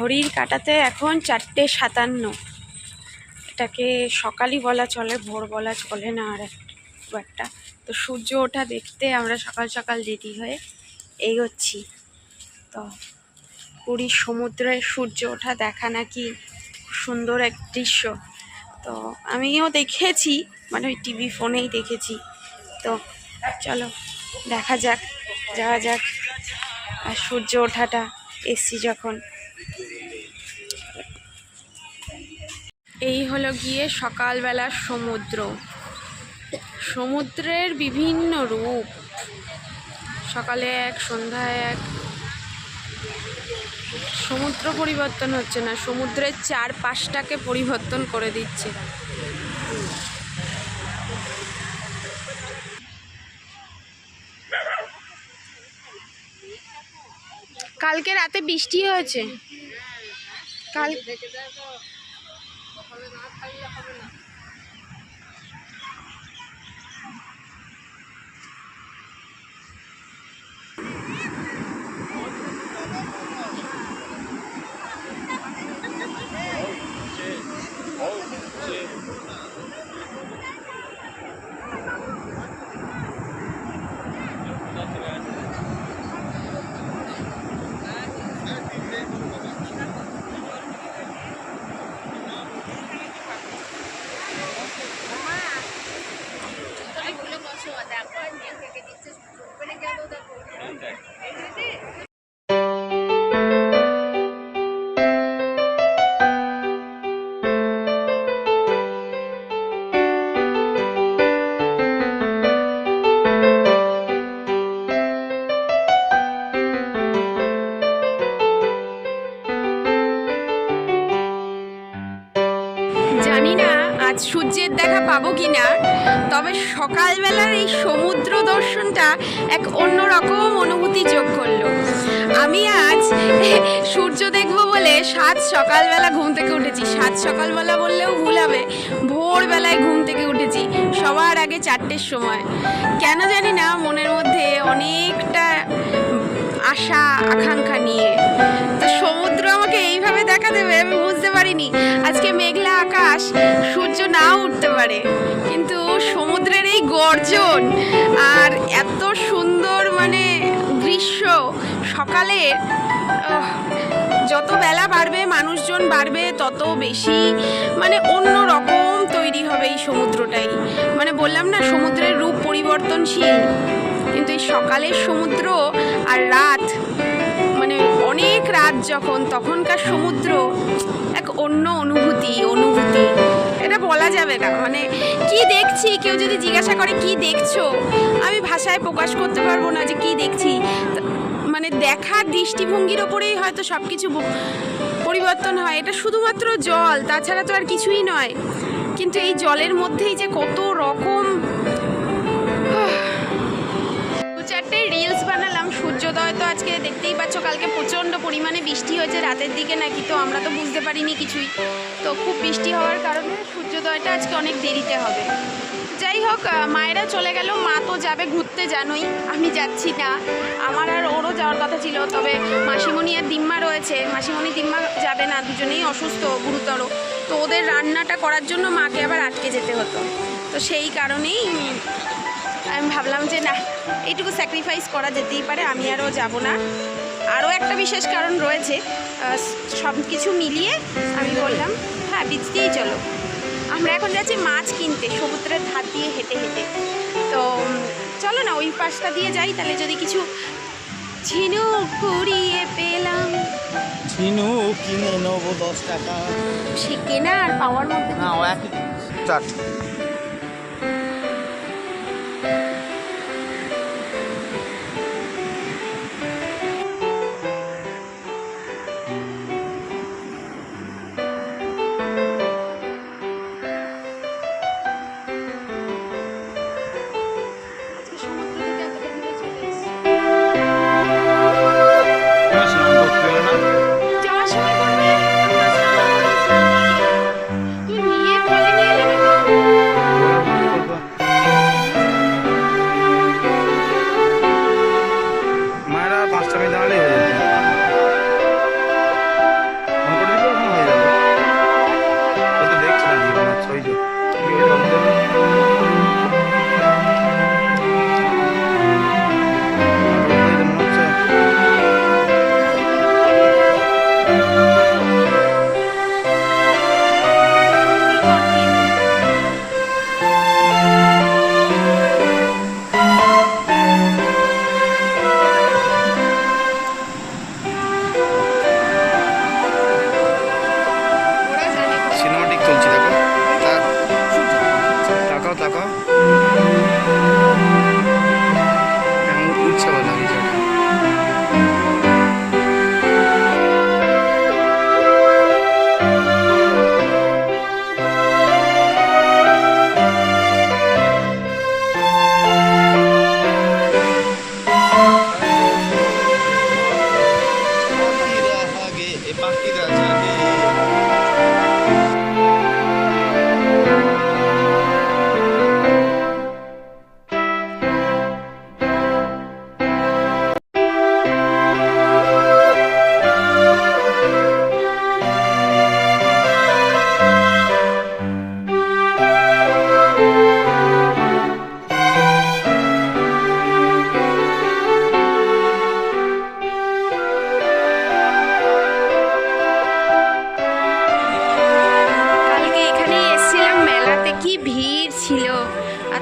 ঘড়ির কাটাতে এখন চারটে সাতান্ন। এটাকে সকালই বলা চলে, ভোর বলা চলে না আর এক- একটা। তো সূর্য ওঠা দেখতে আমরা সকাল সকাল রেডি হয়ে এগোচ্ছি। তো পুরীর সমুদ্রে সূর্য ওঠা দেখা নাকি সুন্দর এক দৃশ্য। তো আমিও দেখেছি মানে ওই টিভি ফোনেই দেখেছি। তো চলো, দেখা যাক, যাওয়া যাক। আর সূর্য ওঠাটা, এসছি যখন। এই হলো গিয়ে সকালবেলার সমুদ্র। সমুদ্রের বিভিন্ন রূপ। সকালে এক, সন্ধ্যায় এক। সমুদ্র পরিবর্তন হচ্ছে না, সমুদ্রের চার চারপাশটাকে পরিবর্তন করে দিচ্ছে। কালকে রাতে বৃষ্টি হয়েছে? sal জানি না আজ সূর্যের দেখা পাবো কি না তবে সকালবেলার এই সমুদ্র দর্শনটা এক অন্যরকম অনুভূতি যোগ করল। আমি আজ সূর্য দেখব বলে সাত সকালবেলা ঘুম থেকে উঠেছি। সাত সকালবেলা বললেও ভুল হবে। ভোরবেলায় ঘুম থেকে উঠেছি, সবার আগে চারটের সময়। কেন জানি না, মনের মধ্যে অনেকটা আশা, আকাঙ্ক্ষা নিয়ে। তো সমুদ্র আমাকে এইভাবে দেখা দেবে আমি বুঝতে পারিনি। আজকে মেঘলা আকাশ, সূর্য নাও উঠতে পারে। কিন্তু সমুদ্রের এই গর্জন আর এত সুন্দর মানে দৃশ্য সকালে যত বেলা বাড়বে, মানুষজন বাড়বে, তত বেশি মানে অন্য রকম তৈরি হবে এই সমুদ্রটাই। মানে বললাম না, সমুদ্রের রূপ পরিবর্তনশীল। কিন্তু এই সকালের সমুদ্র আর রাত মানে অনেক রাত যখন, তখনকার সমুদ্র এক অন্য অনুভূতি অনুভূতি। এটা বলা যাবে না। মানে কি দেখছি, কেউ যদি জিজ্ঞাসা করে কি দেখছ, আমি ভাষায় প্রকাশ করতে পারব না যে কি দেখছি। মানে দেখার দৃষ্টিভঙ্গির ওপরেই হয়তো সব কিছু পরিবর্তন হয়। এটা শুধুমাত্র জল, তাছাড়া তো আর কিছুই নয়। কিন্তু এই জলের মধ্যেই যে কত রকম চারটে রিলস বানালাম। সূর্যোদয় তো আজকে দেখতেই পাচ্ছ, কালকে প্রচণ্ড পরিমাণে বৃষ্টি হয়েছে, রাতের দিকে নাকি, তো আমরা তো বুঝতে পারিনি কিছুই। তো খুব বৃষ্টি হওয়ার কারণে সূর্যোদয়টা আজকে অনেক দেরিতে হবে। যাই হোক মায়েরা চলে গেল, মা তো যাবে ঘুরতে জানোই, আমি যাচ্ছি না। আমার আর ওরও যাওয়ার কথা ছিল, তবে মাসিমণি আর দিম্মা রয়েছে। মাসিমণি, দিম্মা যাবে না, দুজনেই অসুস্থ, গুরুতর। তো ওদের রান্নাটা করার জন্য মাকে আবার আটকে যেতে হতো। তো সেই কারণেই আমি ভাবলাম যে না এইটুকু স্যাক্রিফাইস করা যেতেই পারে আমি আরও যাব না। আরও একটা বিশেষ কারণ রয়েছে সব কিছু মিলিয়ে আমি বললাম হ্যাঁ বীজ দিয়েই চলো। আমরা এখন যাচ্ছি মাছ কিনতে সমুদ্রের ধার দিয়ে হেঁটে হেঁটে। তো চলো না ওই পাশটা দিয়ে যাই তাহলে যদি কিছু ঝিনুক কুড়িয়ে পেলাম। চিনু কিনে নেব দশ টাকা। সে কেনা আর পাওয়ার মধ্যে না ও একই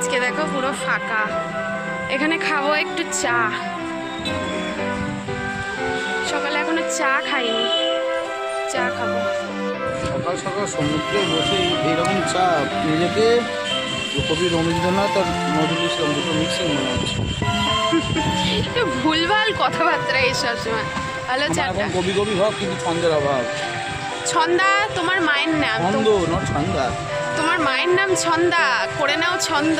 আজকে দেখো পুরো ফাঁকা। এখানে খাব একটু চা। সকালে এখনও চা খাইনি। চা খাব। সকাল সকাল সমুদ্রে বসে এইরকম চা নিজেকে কবি রবীন্দ্রনাথ আর নজরুল ইসলাম দুটো মিক্সিং মনে হচ্ছে। ভুলভাল কথাবার্তা এই সবসময়। ভালো চাটা। কবি কবি ভাব কিন্তু ছন্দের অভাব। ছন্দা তোমার মায়ের নাম ছন্দ নট ছন্দা। তোমার মায়ের নাম ছন্দা। করে নাও ছন্দ।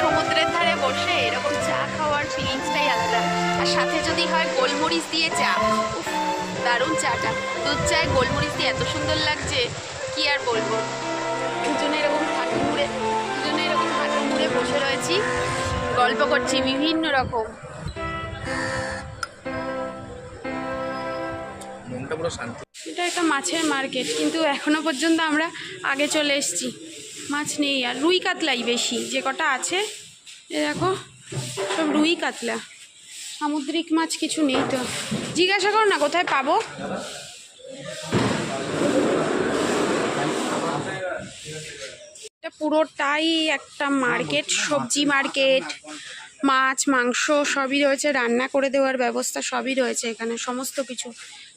সমুদ্রের ধারে বসে এরকম চা খাওয়ার আলাদা। আর সাথে যদি হয় গোলমরিচ দিয়ে চা। উফ, দারুণ দুধ চায় গোলমরিচ দিয়ে এত সুন্দর লাগছে কি আর বলব? দুজনে এরকম মুড়ে বসে রয়েছি। গল্প করছি বিভিন্ন রকম। এটা একটা মাছের মার্কেট কিন্তু এখনও পর্যন্ত আমরা আগে চলে এসেছি। মাছ নেই আর রুই কাতলাই বেশি যে কটা আছে এ দেখো সব রুই কাতলা। সামুদ্রিক মাছ কিছু নেই তো। জিজ্ঞাসা করো না কোথায় পাবো? এটা পুরোটাই একটা মার্কেট, সবজি মার্কেট, মাছ, মাংস সবই রয়েছে, রান্না করে দেওয়ার ব্যবস্থা সবই রয়েছে এখানে, সমস্ত কিছু।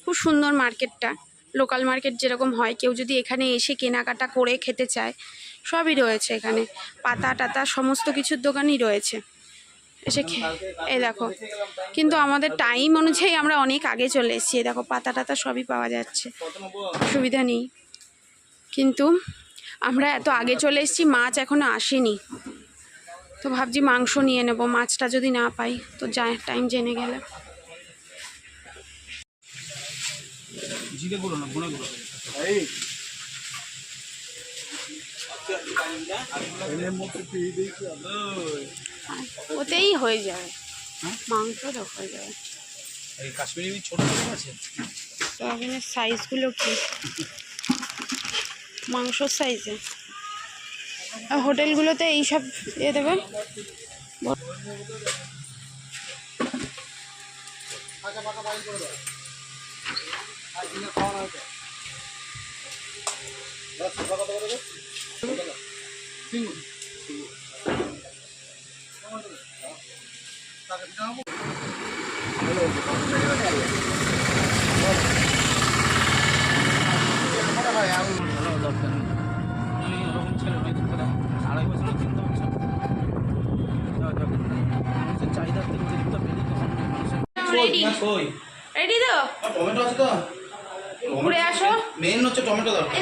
খুব সুন্দর মার্কেটটা, লোকাল মার্কেট যেরকম হয়, কেউ যদি এখানে এসে কেনাকাটা করে খেতে চায়, সবই রয়েছে এখানে, পাতা টাতা সমস্ত কিছুর দোকানই রয়েছে। এসে এই দেখো, কিন্তু আমাদের টাইম অনুযায়ী আমরা অনেক আগে চলে এসেছি দেখো, পাতা টাতা সবই পাওয়া যাচ্ছে, সুবিধা নেই। কিন্তু আমরা এত আগে চলে এসেছি মাছ এখনও আসেনি। তো ভাবছি মাংস নিয়ে নেব মাছটা যদি না পাই তো যায় টাইম জেনে গেলে ওতেই হয়ে যাবে। মাংস তো হয়ে যাবে। এই কাশ্মীরি ছোট আছে? সয়াবিনের সাইজগুলো কি? মাংসর সাইজে। হোটেলগুলোতে এইসব ইয়ে দেবে। আড়াই বছরের চিন্তা হচ্ছে চাহিদা অতিরিক্ত বেড়ে তখন রেডি রেডি তো? টমেটো আছে তো? ঘুরে আসো। মেন হচ্ছে টমেটো দরকার।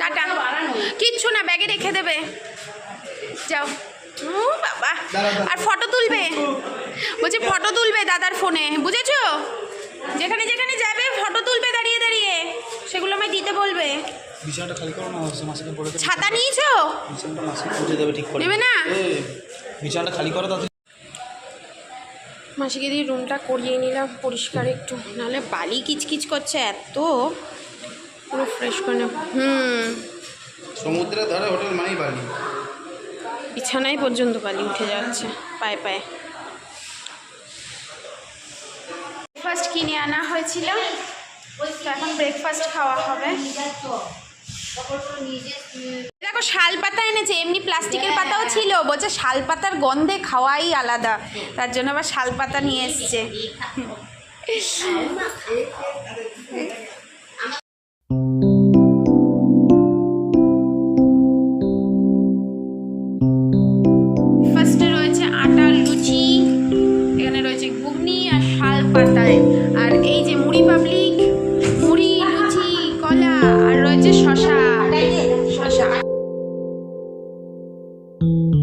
টাটা কিচ্ছু না ব্যাগে রেখে দেবে। যাও। বাবা। আর ফটো তুলবে? বলছে ফটো তুলবে দাদার ফোনে বুঝেছ? যেখানে যেখানে যাবে ফটো তুলবে দাঁড়িয়ে দাঁড়িয়ে। সেগুলো আমায় দিতে বলবে। বিছানাটা খালি করো না মাসিকে বলে ছাতা নিয়েছো? বিছানাটা মাসিকে বুঝে দেবে ঠিক করে। নেবে না? বিছানাটা খালি করো তাতে। মাসিকে দিয়ে রুমটা করিয়ে নিলাম পরিষ্কার একটু। নাহলে বালি কিচকিচ করছে এত। পুরো ফ্রেশ করে নেব। হুম। সমুদ্রের ধারে হোটেল মানেই বালি। বিছানায় পর্যন্ত বালি উঠে যাচ্ছে পায়ে পায়ে। ব্রেকফাস্ট কিনে আনা হয়েছিল। এখন ব্রেকফাস্ট খাওয়া হবে। দেখো শাল পাতা এনেছে এমনি প্লাস্টিকের পাতাও ছিল। বলছে শাল পাতার গন্ধে খাওয়াই আলাদা। তার জন্য আবার শাল পাতা নিয়ে এসছে। আজকের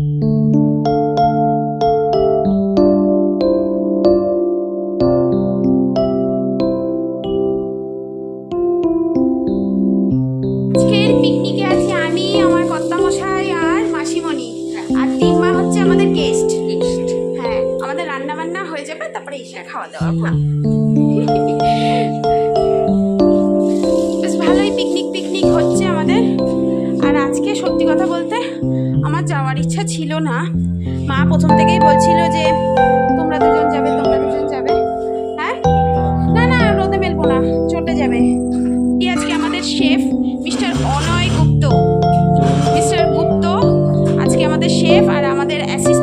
শেফ আর আমাদের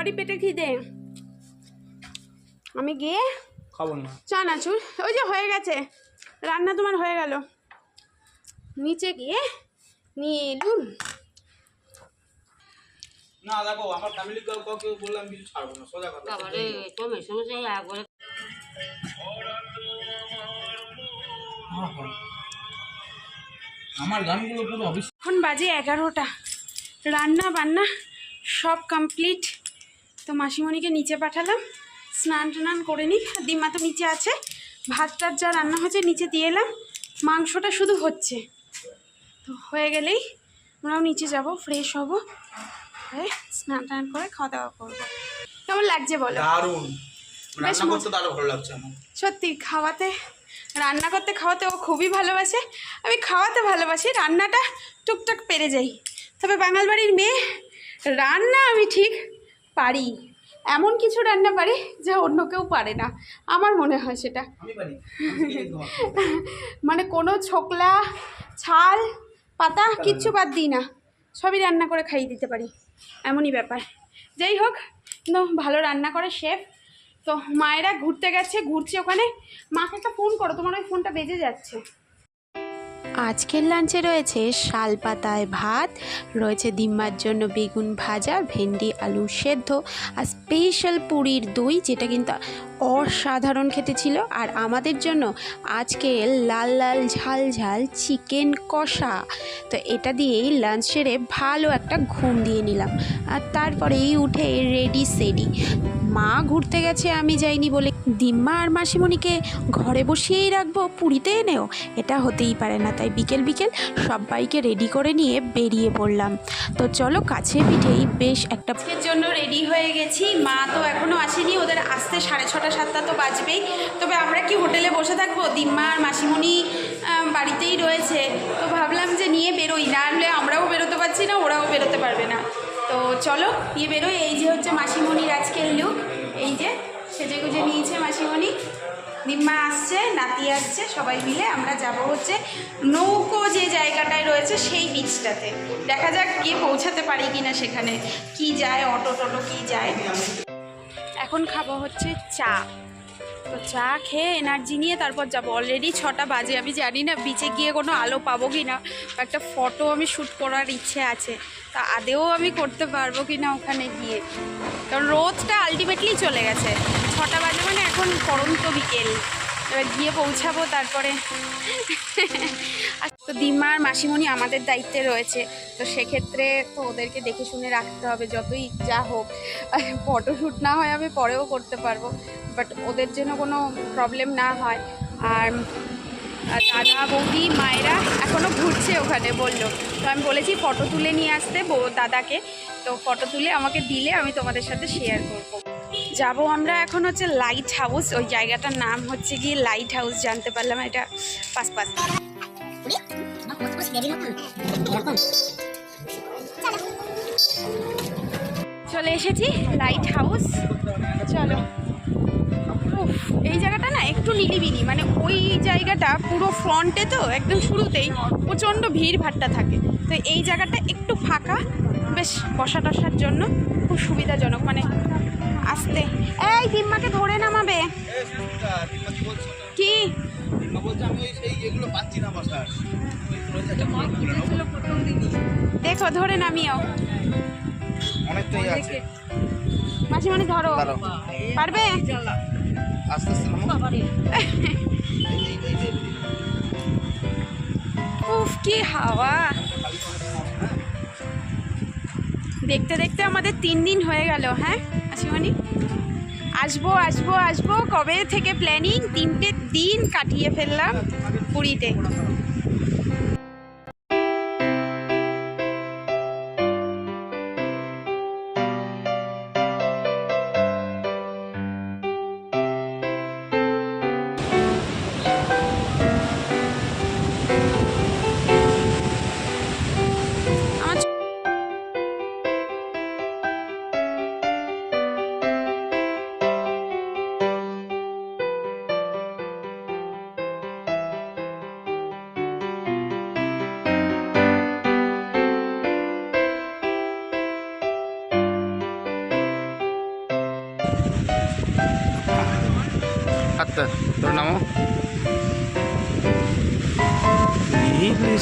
সবারই পেটে খিদে আমি গিয়ে খাব না। চানাচুর ওই যে হয়ে গেছে। রান্না তোমার হয়ে গেল। নিচে গিয়ে নিয়ে এলুম। না দেখো আমার ফ্যামিলি কাউকে বললাম কিছু ছাড়বো না সোজা কথা। তারপরে তো মেশামশাই একবারে আমার গানগুলো পুরো এখন বাজে এগারোটা। রান্না বান্না সব কমপ্লিট তো মাসিমণিকে নিচে পাঠালাম। স্নান টান করে নিই দিম্মা তো নিচে আছে। ভাত টাত যা রান্না হয়েছে নিচে দিয়ে এলাম। মাংসটা শুধু হচ্ছে। তো হয়ে গেলেই আমরাও নিচে যাব ফ্রেশ হব। হয়ে স্নান টান করে খাওয়া দাওয়া করব। কেমন লাগছে বলো? দারুণ। বেশ রান্না করতে তো ভালো লাগছে আমার। সত্যি খাওয়াতে রান্না করতে খাওয়াতে ও খুবই ভালোবাসে। আমি খাওয়াতে ভালোবাসি রান্নাটা টুকটাক পেরে যাই। তবে বাঙাল বাড়ির মেয়ে রান্না আমি ঠিক পারি। এমন কিছু রান্না পারি যা অন্য কেউ পারে না। আমার মনে হয় সেটা। মানে কোনো ছোকলা ছাল পাতা কিচ্ছু বাদ দিই না। সবই রান্না করে খাইয়ে দিতে পারি। এমনই ব্যাপার। যাই হোক ভালো রান্না করে শেফ। তো মায়েরা ঘুরতে গেছে ঘুরছে ওখানে। মাকে একটা ফোন করো তোমার ওই ফোনটা বেজে যাচ্ছে। আজকের লাঞ্চে রয়েছে শাল পাতায় ভাত, রয়েছে দিম্মার জন্য বেগুন ভাজা, ভেন্ডি, আলু সেদ্ধ আর স্পেশাল পুরীর দই যেটা কিন্তু অসাধারণ খেতে ছিল। আর আমাদের জন্য আজকে লাল লাল ঝাল ঝাল চিকেন কষা। তো এটা দিয়েই লাঞ্চ সেরে ভালো একটা ঘুম দিয়ে নিলাম। আর তারপরেই উঠে রেডি সেডি মা ঘুরতে গেছে আমি যাইনি বলে। দিম্মা আর মাসিমণিকে ঘরে বসিয়েই রাখব, পুরীতে এনেও? এটা হতেই পারে না, তাই বিকেল বিকেল সবাইকে রেডি করে নিয়ে বেরিয়ে পড়লাম। তো চলো কাছে পিঠেই বেশ একটা জন্য রেডি হয়ে গেছি। মা তো এখনও আসেনি, ওদের আসতে সাড়ে ছটা, সাতটা তো বাজবেই। তবে আমরা কি হোটেলে বসে থাকব? দিম্মা আর মাসিমণি বাড়িতেই রয়েছে। তো ভাবলাম যে নিয়ে বেরোই। না হলে আমরাও বেরোতে পারছি না, ওরাও বেরোতে পারবে না। তো চলো, নিয়ে বেরোই। এই যে হচ্ছে মাসিমণির আজকের লুক এই যে সেজে গুজে নিয়েছে মাসিমণি। নিম্মা আসছে, নাতি আসছে, সবাই মিলে আমরা যাব হচ্ছে নৌকো যে জায়গাটায় রয়েছে সেই বিচটাতে দেখা যাক গিয়ে পৌঁছাতে পারি কিনা সেখানে। কি যায় অটো টটো কি যায়? এখন খাব হচ্ছে চা। তো চা খেয়ে এনার্জি নিয়ে তারপর যাব। অলরেডি ছটা বাজে, আমি জানি না বিচে গিয়ে কোনো আলো পাবো কি না একটা ফটো আমি শ্যুট করার ইচ্ছে আছে। তা আদেও আমি করতে পারব কি না ওখানে গিয়ে। কারণ রোদটা আলটিমেটলি চলে গেছে। ছটা বাজে মানে এখন পরন্ত বিকেল। এবার গিয়ে পৌঁছাবো তারপরে। তো দিম্মা আর মাসিমণি আমাদের দায়িত্বে রয়েছে, তো সেক্ষেত্রে তো ওদেরকে দেখে শুনে রাখতে হবে, যতই যা হোক। ফটোশ্যুট না হয় আমি পরেও করতে পারব বাট ওদের যেন কোনো প্রবলেম না হয়। আর দাদা, বৌদি, মায়েরা এখনও ঘুরছে ওখানে বলল। তো আমি বলেছি ফটো তুলে নিয়ে আসতে দাদাকে। তো ফটো তুলে আমাকে দিলে আমি তোমাদের সাথে শেয়ার করব। যাব আমরা এখন হচ্ছে লাইট হাউস ওই জায়গাটার নাম হচ্ছে গিয়ে লাইট হাউস জানতে পারলাম এটা পাশ পাশ চলে এসেছি লাইট হাউস চলো। এই জায়গাটা না একটু নিরিবিলি মানে ওই জায়গাটা পুরো ফ্রন্টে তো একদম শুরুতেই প্রচণ্ড ভিড় ভাট্টা থাকে। তো এই জায়গাটা একটু ফাঁকা, বেশ বসা টসার জন্য খুব সুবিধাজনক মানে আসতে। এই দিম্মাকে ধরে নামাবে। কি? দেখো ধরে নামিও। আছে। মাসিমানি ধরো। পারবে? আস্তে। উফ কি হাওয়া। দেখতে দেখতে আমাদের তিন দিন হয়ে গেল হ্যাঁ? আসিমানি আসব আসব আসব। কবে থেকে প্ল্যানিং তিনটে দিন কাটিয়ে ফেললাম পুরীতে।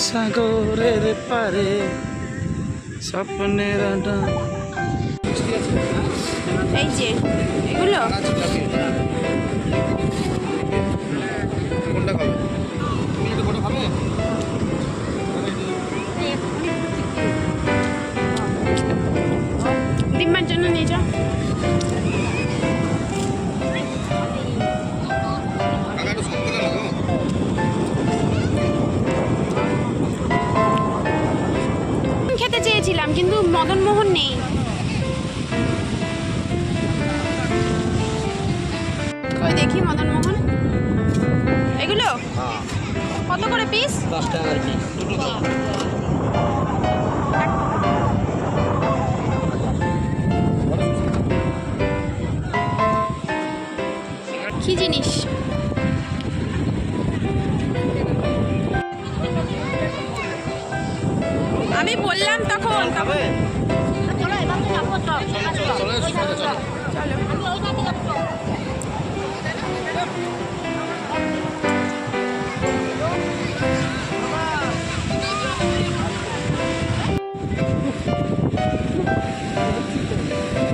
সাগরের পারে স্বপ্নের এই যে এগুলো?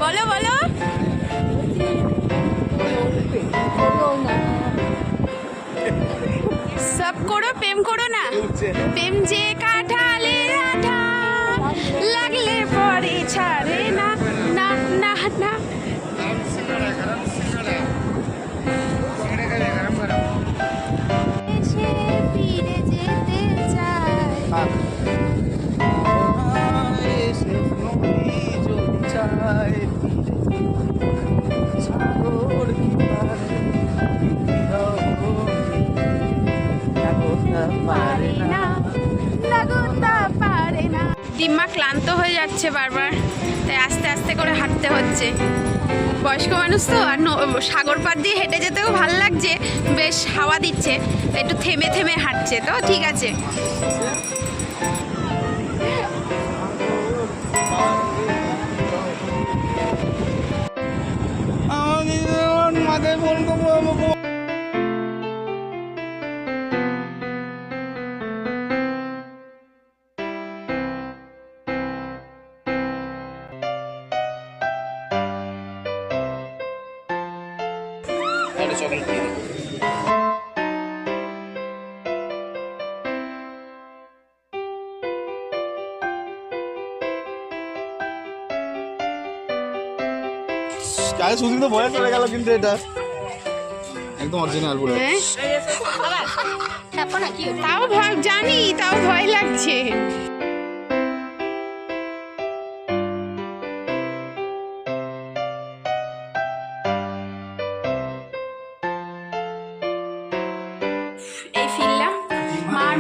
বলো বলো। সব করো প্রেম করো না। প্রেম যে যাচ্ছে বারবার। তাই আস্তে আস্তে করে হাঁটতে হচ্ছে। বয়স্ক মানুষ তো, আর সাগর পাড় দিয়ে হেঁটে যেতেও ভালো লাগছে। বেশ হাওয়া দিচ্ছে। একটু থেমে থেমে হাঁটছে, তো ঠিক আছে। দেবো গায়ে সুদিন তো ভয়ে চলে গেল কিন্তু এটা। একদম অরিজিনাল পুরো। হ্যাঁ? তারপর তাও ভয় জানি তাও ভয় লাগছে।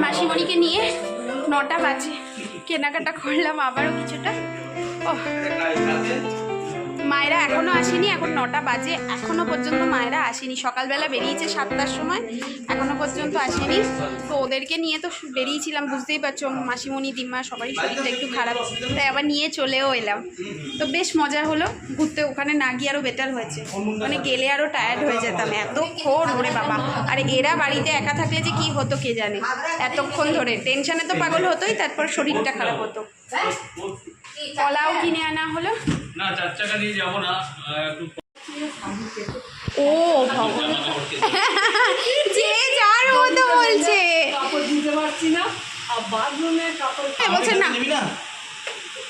মাসিমণিকে নিয়ে নটা বাজে। কেনাকাটা করলাম আবারও কিছুটা। ও মায়েরা এখনও আসেনি, এখন নটা বাজে। এখনও পর্যন্ত মায়েরা আসেনি। সকালবেলা বেরিয়েছে সাতটার সময়, এখনও পর্যন্ত আসেনি। তো ওদেরকে নিয়ে তো বেরিয়েছিলাম, বুঝতেই পারছ, মাসিমণি, দিম্মা সবারই শরীরটা একটু খারাপ। তাই আবার নিয়ে চলেও এলাম। তো বেশ মজা হলো ঘুরতে। ওখানে না গিয়ে আরও বেটার হয়েছে। মানে গেলে আরও টায়ার্ড হয়ে যেতাম। এতক্ষণ ওরে বাবা। আর এরা বাড়িতে একা থাকলে যে কি হতো কে জানে? এতক্ষণ ধরে। টেনশনে তো পাগল হতোই, তারপর শরীরটা খারাপ হতো। কলাও কিনে আনা হলো। না চার চাকা নিয়ে যাব না একটু ও যে যার মতো বলছে। কাপড় দিতে পারছি না আর বাথরুমে কাপড় এ, না। না?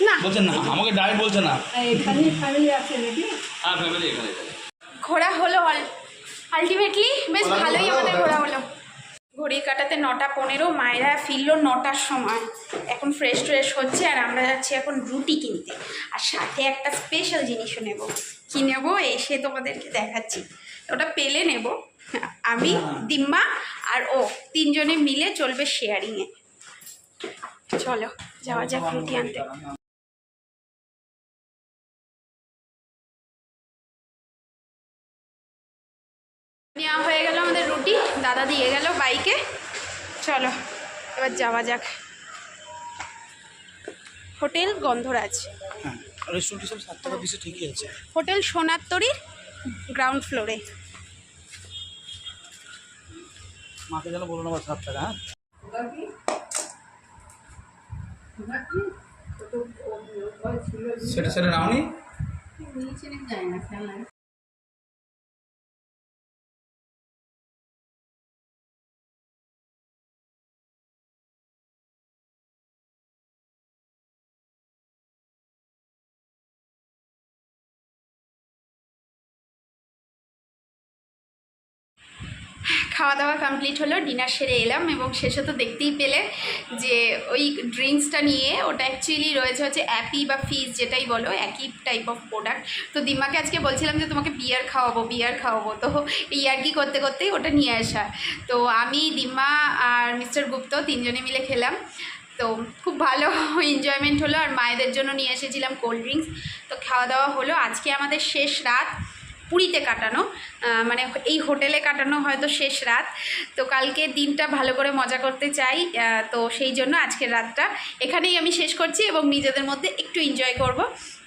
না। বলছেন না আমাকে ডাইরেক্ট বলছে না। এখানে ফ্যামিলি আছে নাকি? হ্যাঁ ফ্যামিলি এখানে এখানে। ঘোরা হলো আলটিমেটলি বেশ ভালোই আমাদের ঘোরা হলো। ঘড়ি কাটাতে নটা পনেরো, মায়েরা ফিরলো নটার সময়। এখন ফ্রেশ ট্রেশ হচ্ছে আর আমরা যাচ্ছি এখন রুটি কিনতে। আর সাথে একটা স্পেশাল জিনিসও নেব। কি নেব? এসে তোমাদেরকে দেখাচ্ছি। ওটা পেলে নেব। আমি, দিম্মা আর ও তিনজনে মিলে চলবে শেয়ারিংয়ে চলো, যাওয়া যাক রুটি আনতে। নেওয়া হয়ে গেল আমাদের রুটি। দাদা দিয়ে গেল বাইকে। চলো এবার যাওয়া যাক। হোটেল গন্ধরাজ। হ্যাঁ রেস্টুরেন্ট সব সাত টাকা পিসে ঠিকই আছে। হোটেল সোনাত্তরীর গ্রাউন্ড ফ্লোরে মাকে যেন বলো না সাত টাকা হ্যাঁ? সেটা সেটা নাওনি? খাওয়া দাওয়া কমপ্লিট হলো ডিনার সেরে এলাম এবং শেষে তো দেখতেই পেলে যে ওই ড্রিঙ্কসটা নিয়ে ওটা অ্যাকচুয়ালি রয়েছে হচ্ছে অ্যাপি বা ফিজ যেটাই বলো, একই টাইপ অফ প্রোডাক্ট তো দিম্মাকে আজকে বলছিলাম যে তোমাকে বিয়ার খাওয়াবো বিয়ার খাওয়াবো। তো ইয়ার্কি করতে করতেই ওটা নিয়ে আসা। তো আমি, দিম্মা আর মিস্টার গুপ্ত তিনজনে মিলে খেলাম। তো খুব ভালো এনজয়মেন্ট হলো আর মায়েদের জন্য নিয়ে এসেছিলাম কোল্ড ড্রিঙ্কস তো খাওয়া দাওয়া হলো। আজকে আমাদের শেষ রাত। পুরীতে কাটানো মানে এই হোটেলে কাটানো হয়তো শেষ রাত। তো কালকে দিনটা ভালো করে মজা করতে চাই তো সেই জন্য আজকের রাতটা এখানেই আমি শেষ করছি এবং নিজেদের মধ্যে একটু এনজয় করব।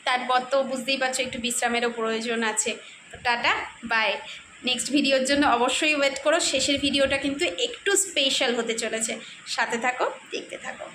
তারপর তো বুঝতেই পারছ একটু বিশ্রামেরও প্রয়োজন আছে। তো টাটা বাই নেক্সট ভিডিওর জন্য অবশ্যই ওয়েট করো। শেষের ভিডিওটা কিন্তু একটু স্পেশাল হতে চলেছে। সাথে থাকো, দেখতে থাকো।